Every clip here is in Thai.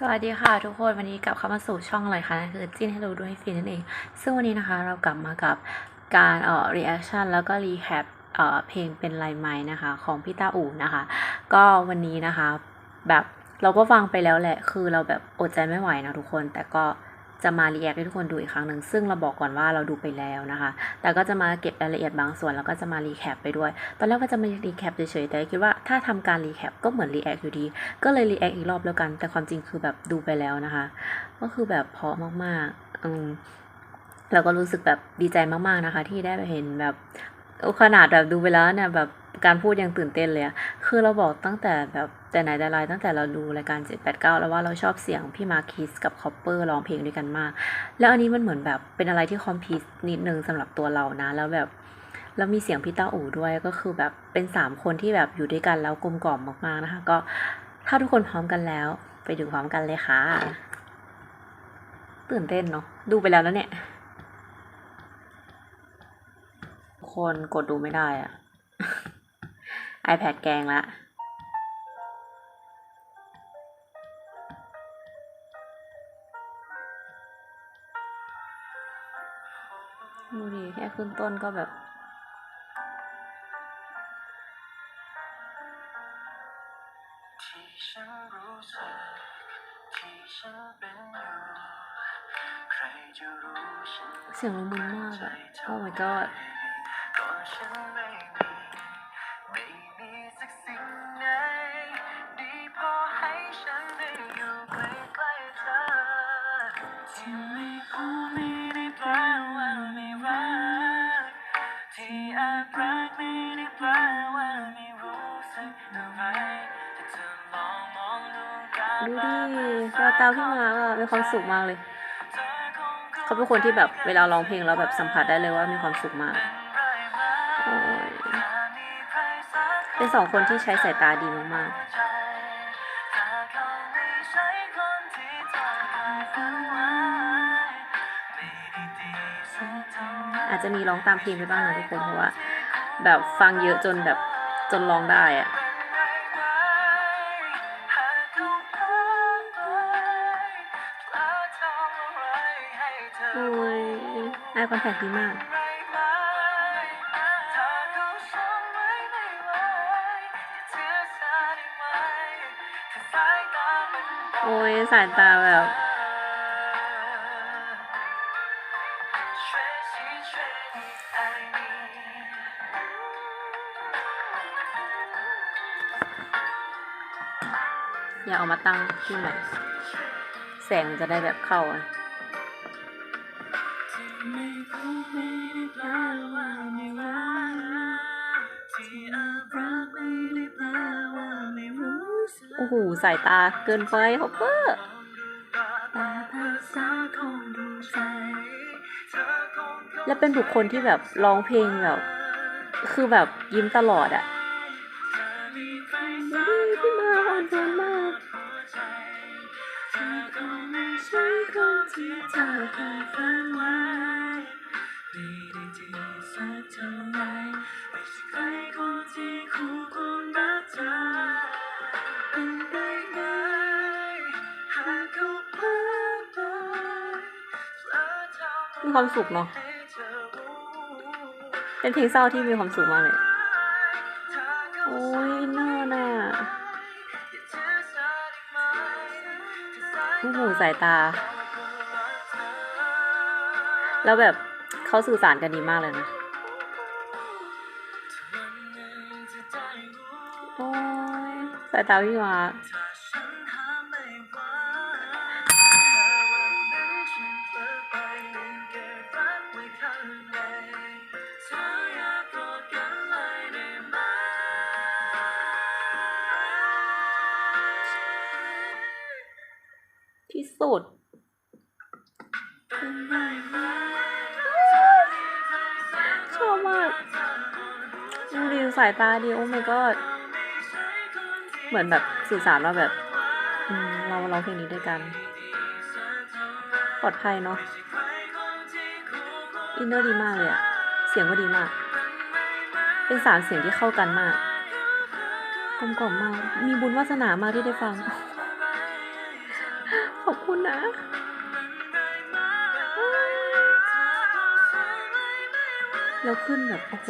สวัสดีค่ะทุกคนวันนี้กลับเข้ามาสู่ช่องอะไรคะนั่นคือจิ้นให้รู้ด้วยฟินนั่นเอง ซึ่งวันนี้นะคะเรากลับมากับการเอ่อ reaction แล้วก็ recap เอ่อเพลงเป็นลายไม้นะคะ ของพี่ตาอู่นะคะ ก็วันนี้นะคะ แบบเราก็ฟังไปแล้วแหละ คือเราแบบอดใจไม่ไหวนะทุกคน แต่ก็ จะมา react ให้ทุกคนดูอีกครั้งหนึ่งซึ่งเราบอกก่อนว่าเราดูไปแล้วนะคะ แต่ก็จะมาเก็บรายละเอียดบางส่วนแล้วก็จะมา recap ไปด้วย ตอนแรกก็จะมา recap เฉยๆแต่คิดว่าถ้าทำการ recap ก็เหมือน react อยู่ดี ก็เลย react อีกรอบแล้วกัน แต่ความจริงคือแบบดูไปแล้วนะคะ ก็คือแบบเพาะมากๆอืมแล้วก็รู้สึกแบบดีใจมากๆนะคะ ที่ได้ไปเห็นแบบ ขนาดแบบดูไปแล้วเนี่ยแบบการพูดยังตื่นเต้นเลยอะคือเราบอกตั้งแต่แบบแต่ไหนแต่ไรตั้งแต่เราดูรายการ 789 แล้วว่าเราชอบเสียงพี่มาคิสกับคอปเปอร์ร้องเพลงด้วยกันมาก แล้วอันนี้มันเหมือนแบบเป็นอะไรที่คอมพิวนิดนึงสำหรับตัวเรานะ แล้วแบบแล้วมีเสียงพี่ต้าอู่ด้วยก็คือแบบเป็นสามคนที่แบบอยู่ด้วยกันแล้วกลมกล่อมมากๆนะคะ ก็ถ้าทุกคนพร้อมกันแล้ว ไปดูพร้อมกันเลยค่ะ ตื่นเต้นเนาะดูไปแล้วนะเนี่ย คนกดดูไม่ได้อะ iPad แกงละดูดิแค่ขึ้นต้นก็แบบที่ฉันรู้สึกที่ฉันเป็นอยู่ใครจะรู้ฉันเสียงละมุนมากอะโอ้ my god ก่อน ฉันไม่มี ไม่มีสักสิ่งไหนดีพอให้ฉันได้อยู่ใกล้ๆเธอ ที่ไม่พูดไม่ได้แปลว่าไม่รัก ที่แอบรักไม่ได้แปลว่าไม่รู้สึกอะไรแต่เธอลองมองดูกันดูดิแววตาพี่มาร์คอะมีความสุขมากเลย เขาเป็นคนที่แบบเวลาร้องเพลงแล้วแบบสัมผัสได้เลยว่ามีความสุขมาก เป็นสองคนที่ใช้สายตาดีมากๆอาจจะมีร้องตามเพลงไปบ้างนะทุกคนเพราะว่า แบบฟังเยอะจนแบบจนร้องได้อะ โอ้ยสายตาแบบ อยากเอามาตั้งที่ไหนแสงมันจะได้แบบเข้าอะ หสายตาเกินไปฮอปเปอร์และเป็นบุคคลที่แบบร้องเพลงแบบ คือแบบยิ้มตลอดอะพี่มาอ่อนโยนมากมีคว ความสุขเนาะ เป็นเพลงเศร้าที่มีความสุขมากเลย โอ้ยนเนอร์น่ะโอ้โหสายตา แล้วแบบเขาสื่อสารกันดีมากเลยนะโอ้ยสายตาพี่มา สุดชอบมากดูดิสายตาดีโอ้ my god เหมือนแบบสื่อสารว่าแบบเรามาร้องเพลงนี้ด้วยกัน ปลอดภัยเนาะอินเนอร์ดีมากเลยอะเสียงก็ดีมาก เป็นสามเสียงที่เข้ากันมากกลมกล่อมมาก มีบุญวาสนามากที่ได้ฟัง คุณนะแล้วขึ้นแบบโอ้โห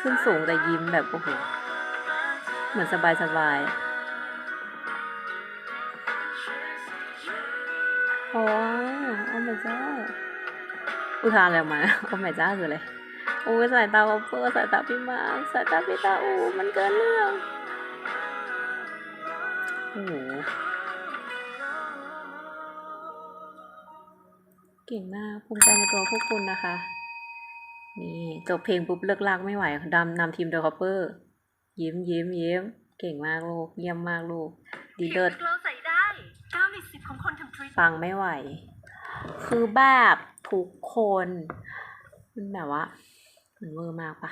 ขึ้นสูงแต่ยิ้มแบบโอ้โหเหมือนสบายสบายโอ้โอ้ my god อุทานอะไรมาโอ้ my god คืออะไรโอ้สายตาคอปเปอร์สายตาพี่มาสายตาพี่ตาอูมันเกินเรื่องโอ้ เก่งมากภูมิใจในตัวพวกคุณนะคะ นี่จบเพลงปุ๊บเลิกลากไม่ไหวดำนำทีมโดยคอปเปอร์ยิ้มยิ้มยิ้มเก่งมากลูก เยี่ยมมากลูก ดีเลิศเราใส่ได้9ใน10ของคนทำทริปฟังไม่ไหว คือแบบทุกคนมันแบบว่ามันเวอร์มากปะ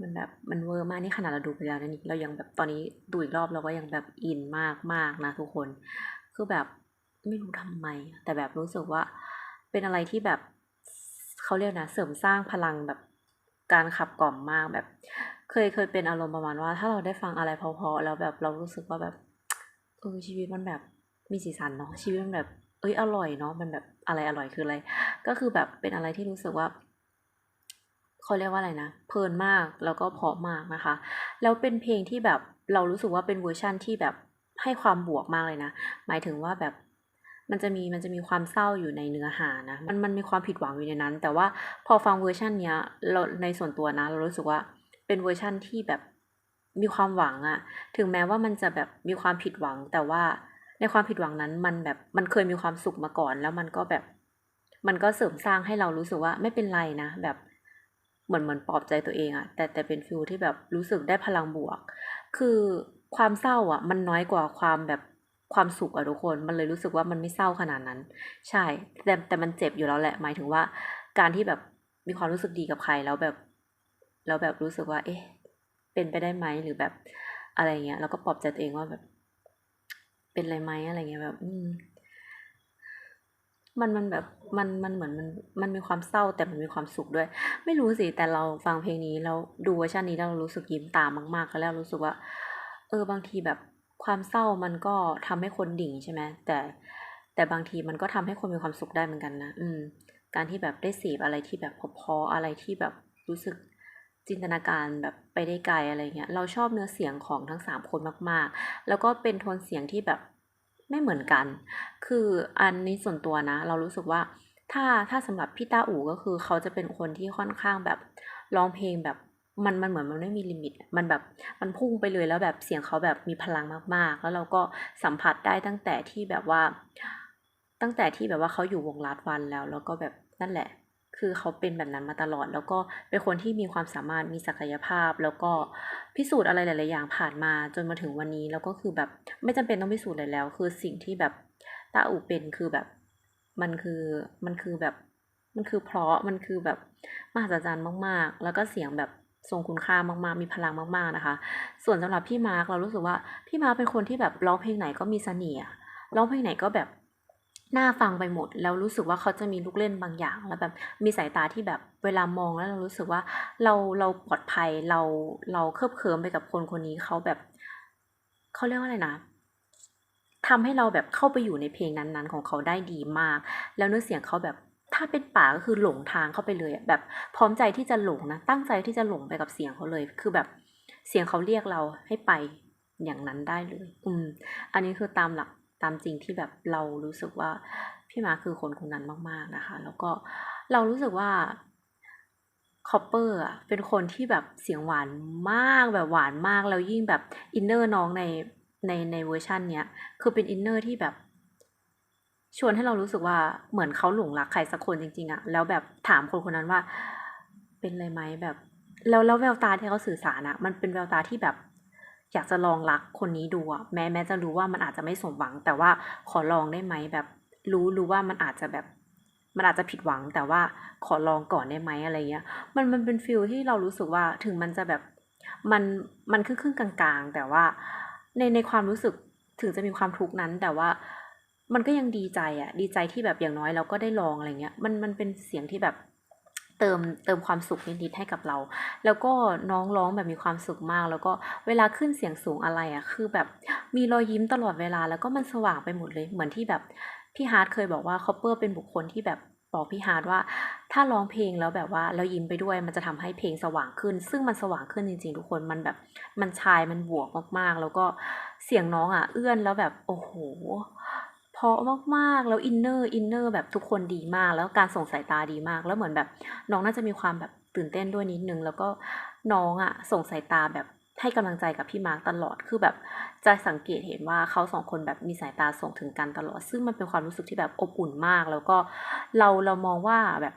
มันแบบมันเวอร์มากนี่ขนาดเราดูไปแล้วนะนี่เรายังแบบตอนนี้ดูอีกรอบเราก็ยังแบบอินมากมากนะทุกคน คือแบบไม่รู้ทำไม แต่แบบรู้สึกว่า เป็นอะไรที่แบบเขาเรียกนะเสริมสร้างพลังแบบการขับกล่อมมากแบบ เคยเคยเป็นอารมณ์ประมาณว่า ถ้าเราได้ฟังอะไรเพราะๆแล้วแบบเรารู้สึกว่าแบบเออชีวิตมันแบบมีสีสันเนาะชีวิตมันแบบ เอ้ยอร่อยเนาะมันแบบอะไรอร่อยคืออะไร ก็คือแบบเป็นอะไรที่รู้สึกว่าเขาเรียกว่าอะไรนะเพลินมากแล้วก็เพราะมากนะคะ แล้วเป็นเพลงที่แบบเรารู้สึกว่าเป็นเวอร์ชั่นที่แบบให้ความบวกมากเลยนะ หมายถึงว่าแบบ มันจะมีมันจะมีความเศร้าอยู่ในเนื้อหานะ มันมันมีความผิดหวังอยู่ในนั้น แต่ว่าพอฟังเวอร์ชันเนี้ยเราในส่วนตัวนะ เรารู้สึกว่าเป็นเวอร์ชั่นที่แบบมีความหวังอะถึงแม้ว่ามันจะแบบมีความผิดหวัง แต่ว่าในความผิดหวังนั้นมันแบบมันเคยมีความสุขมาก่อน แล้วมันก็แบบ มันก็เสริมสร้างให้เรารู้สึกว่าไม่เป็นไรนะ แบบเหมือนเหมือนปลอบใจตัวเองอะแต่แต่เป็นฟิลที่แบบรู้สึกได้พลังบวก คือความเศร้าอะมันน้อยกว่าความแบบ ความสุขอะทุกคนมันเลยรู้สึกว่ามันไม่เศร้าขนาดนั้น ใช่ แต่แต่มันเจ็บอยู่แล้วแหละ หมายถึงว่า การที่แบบมีความรู้สึกดีกับใครแล้วแบบแล้วแบบรู้สึกว่า เอ๊ะ เป็นไปได้ไหมหรือแบบอะไรเงี้ย แล้วก็ปลอบใจตัวเองว่าแบบ เป็นอะไรไหมอะไรเงี้ยแบบ อืมมันมันแบบมันมันเหมือนมันมันมีความเศร้าแต่มันมีความสุขด้วย ไม่รู้สิแต่เราฟังเพลงนี้แล้วดูเวอร์ชันนี้แล้วเรารู้สึกยิ้มตามมาก ๆ แล้วรู้สึกว่า เออบางทีแบบ ความเศร้ามันก็ทำให้คนดิ่งใช่ไหมแต่แต่บางทีมันก็ทำให้คนมีความสุขได้เหมือนกันนะอืม การที่แบบได้เสพอะไรที่แบบพราะๆอะไรที่แบบรู้สึกจินตนาการแบบไปได้ไกลอะไรเงี้ยเราชอบเนื้อเสียงของทั้งสามคนมากๆ แล้วก็เป็นโทนเสียงที่แบบไม่เหมือนกัน คืออันนี้ส่วนตัวนะ เรารู้สึกว่าถ้าถ้าสำหรับพี่ตาอู่ก็คือเขาจะเป็นคนที่ค่อนข้างแบบร้องเพลงแบบ มันมันเหมือนมันไม่มีลิมิต มันแบบมันพุ่งไปเลยแล้วแบบเสียงเขาแบบมีพลังมากๆ แล้วเราก็สัมผัสได้ตั้งแต่ที่แบบว่า ตั้งแต่ที่แบบว่าเขาอยู่วงลาดวันแล้ว แล้วก็แบบนั่นแหละ คือเขาเป็นแบบนั้นมาตลอด แล้วก็เป็นคนที่มีความสามารถมีศักยภาพ แล้วก็พิสูจน์อะไรหลาย ๆ อย่างผ่านมาจนมาถึงวันนี้ แล้วก็คือแบบไม่จำเป็นต้องพิสูจน์เลยแล้ว คือสิ่งที่แบบตาอูเป็นคือแบบมันคือมันคือแบบมันคือเพราะมันคือแบบมหัศจรรย์มาก ๆ แล้วก็เสียงแบบ ทรงคุณค่ามากๆ มีพลังมากๆนะคะ ส่วนสำหรับพี่มาร์คเรารู้สึกว่าพี่มาร์คเป็นคนที่แบบร้องเพลงไหนก็มีเสน่ห์ร้องเพลงไหนก็แบบน่าฟังไปหมด แล้วรู้สึกว่าเขาจะมีลูกเล่นบางอย่าง แล้วแบบมีสายตาที่แบบเวลามองแล้วเรารู้สึกว่าเราเราปลอดภัยเราเราเคลิบเคลิ้มไปกับคนคนนี้เขาแบบเขาเรียกว่าอะไรนะทำให้เราแบบเข้าไปอยู่ในเพลงนั้นๆ ของเขาได้ดีมาก แล้วเนื้อเสียงเขาแบบ ถ้าเป็นป่าก็คือหลงทางเข้าไปเลยแบบพร้อมใจที่จะหลงนะ ตั้งใจที่จะหลงไปกับเสียงเขาเลย คือแบบเสียงเขาเรียกเราให้ไปอย่างนั้นได้เลย อืม อันนี้คือตามหลักตามจริงที่แบบเรารู้สึกว่าพี่มาคือคนคนนั้นมาก ๆนะคะ แล้วก็เรารู้สึกว่าคอปเปอร์อะเป็นคนที่แบบเสียงหวานมากแบบหวานมากแล้วยิ่งแบบอินเนอร์น้องในในในเวอร์ชันเนี้ยคือเป็นอินเนอร์ที่แบบ ชวนให้เรารู้สึกว่าเหมือนเขาหลงรักใครสักคนจริง ๆอะแล้วแบบถามคนคนนั้นว่า เป็นอะไรไหมแบบ แล้วแล้วแววตาที่เขาสื่อสารอะมันเป็นแววตาที่แบบ อยากจะลองรักคนนี้ดูอะแม้แม้จะรู้ว่ามันอาจจะไม่สมหวัง แต่ว่าขอลองได้ไหมแบบรู้รู้ว่ามันอาจจะแบบ มันอาจจะผิดหวัง แต่ว่าขอลองก่อนได้ไหมอะไรเงี้ย มันมันเป็นฟิลที่เรารู้สึกว่าถึงมันจะแบบมันมันครึ่งครึ่งๆกลาง ๆ แต่ว่าในในความรู้สึกถึงจะมีความทุกข์นั้น แต่ว่า มันก็ยังดีใจอะดีใจที่แบบอย่างน้อยเราก็ได้ลองอะไรเงี้ยมันมันเป็นเสียงที่แบบเติมเติมความสุขนิดๆให้กับเรา แล้วก็น้องร้องแบบมีความสุขมาก แล้วก็เวลาขึ้นเสียงสูงอะไรอะ่ะคือแบบมีรอยยิ้มตลอดเวลา แล้วก็มันสว่างไปหมดเลยเหมือนที่แบบพี่ฮาร์ดเคยบอกว่าคอปเปอร์เป็นบุคคลที่แบบบอกพี่ฮาร์ดว่า ถ้าร้องเพลงแล้วแบบว่าเรายิ้มไปด้วย มันจะทำให้เพลงสว่างขึ้น ซึ่งมันสว่างขึ้นจริง ๆ ทุกคนมันแบบมันชายมันบวกมากๆ แล้วก็เสียงน้องอะเอื้อนแล้วแบบโอ้โห เพราะมากๆ แล้วอินเนอร์อินเนอร์แบบทุกคนดีมาก แล้วการส่งสายตาดีมาก แล้วเหมือนแบบน้องน่าจะมีความแบบตื่นเต้นด้วยนิดนึง แล้วก็น้องอะ่ะส่งสายตาแบบให้กำลังใจกับพี่มาร์คตลอด คือแบบจะสังเกตเห็นว่าเขาสองคนแบบมีสายตาส่งถึงกันตลอด ซึ่งมันเป็นความรู้สึกที่แบบอบอุ่นมาก แล้วก็เราเรามองว่าแบบ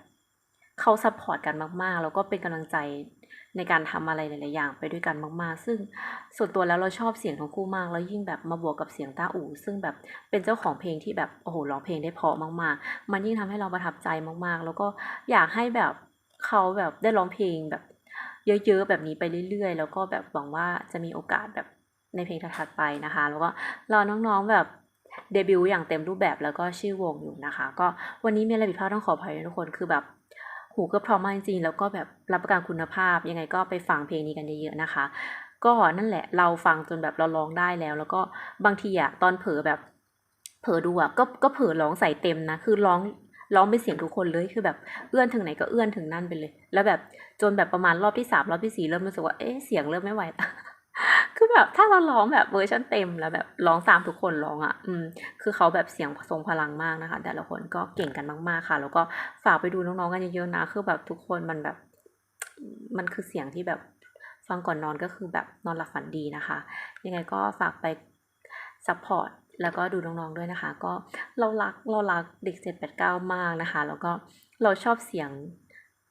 เขาซัพพอร์ตกันมากๆ แล้วก็เป็นกำลังใจ ในการทำอะไรหลายๆอย่างไปด้วยกันมากๆ ซึ่งส่วนตัวแล้วเราชอบเสียงทั้งคู่มาก แล้วยิ่งแบบมาบวกกับเสียงต้าอู่ ซึ่งแบบเป็นเจ้าของเพลงที่แบบโอ้โหร้องเพลงได้เพาะมากๆ มันยิ่งทำให้เราประทับใจมากๆ แล้วก็อยากให้แบบเขาแบบได้ร้องเพลงแบบ เยอะๆแบบนี้ไปเรื่อย ๆ แล้วก็แบบหวังว่าจะมีโอกาสแบบในเพลงถัดๆไปนะคะ แล้วก็รอน้องๆแบบเดบิวต์อย่างเต็มรูปแบบแล้วก็ชื่อวงอยู่นะคะ ก็วันนี้มีอะไรผิดพลาดต้องขออภัยด้วยทุกคนคือแบบ หูก็พร้อมมากจริงๆแล้วก็แบบรับประกันคุณภาพยังไงก็ไปฟังเพลงนี้กันเยอะๆนะคะ ก็นั่นแหละเราฟังจนแบบเราร้องได้แล้ว แล้วก็บางทีอะตอนเผลอแบบเผลอดูอะก็ก็เผลอร้องใส่เต็มนะคือร้องร้องเป็นเสียงทุกคนเลยคือแบบเอื้อนถึงไหนก็เอื้อนถึงนั่นไปเลย แล้วแบบจนแบบประมาณรอบที่สามรอบที่สี่เริ่มรู้สึกว่าเอ๊ะเสียงเริ่มไม่ไหว คือแบบถ้าเราร้องแบบเวอร์ชันเต็มแล้วแบบร้องตามทุกคนร้องอะ่ะ อืม คือเขาแบบเสียงทรงพลังมากนะคะ แต่ละคนก็เก่งกันมากๆค่ะ แล้วก็ฝากไปดูน้องๆกันเยอะๆนะ คือแบบทุกคนมันแบบ มันคือเสียงที่แบบฟังก่อนนอนก็คือแบบนอนหลับฝันดีนะคะ ยังไงก็ฝากไปซัพพอร์ตแล้วก็ดูน้องๆด้วยนะคะ ก็เรารักเรารักเด็ก789มากนะคะ แล้วก็เราชอบเสียง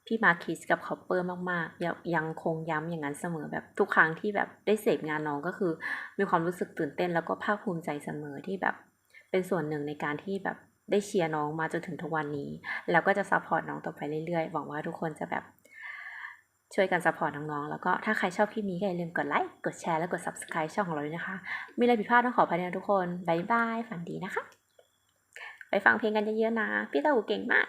พี่มาร์คิสกับคอปเปอร์มากๆยังยังคงย้ำอย่างนั้นเสมอแบบทุกครั้งที่แบบได้เสพงานน้องก็คือ มีความรู้สึกตื่นเต้นแล้วก็ภาคภูมิใจเสมอที่แบบเป็นส่วนหนึ่งในการที่แบบได้เชียร์น้องมาจนถึงทุกวันนี้ แล้วก็จะซัพพอร์ตน้องต่อไปเรื่อยๆหวังว่าทุกคนจะแบบช่วยกันซัพพอร์ตน้องๆ แล้วก็ถ้าใครชอบคลิปนี้ก็อย่าลืมกดไลค์ กดแชร์ และกด subscribe ช่องของเราด้วยนะคะ มีอะไรผิดพลาดต้องขออภัยนะทุกคน บ๊ายบาย ฝันดีนะคะ ไปฟังเพลงกันเยอะๆนะ พี่ตาหูเก่งมาก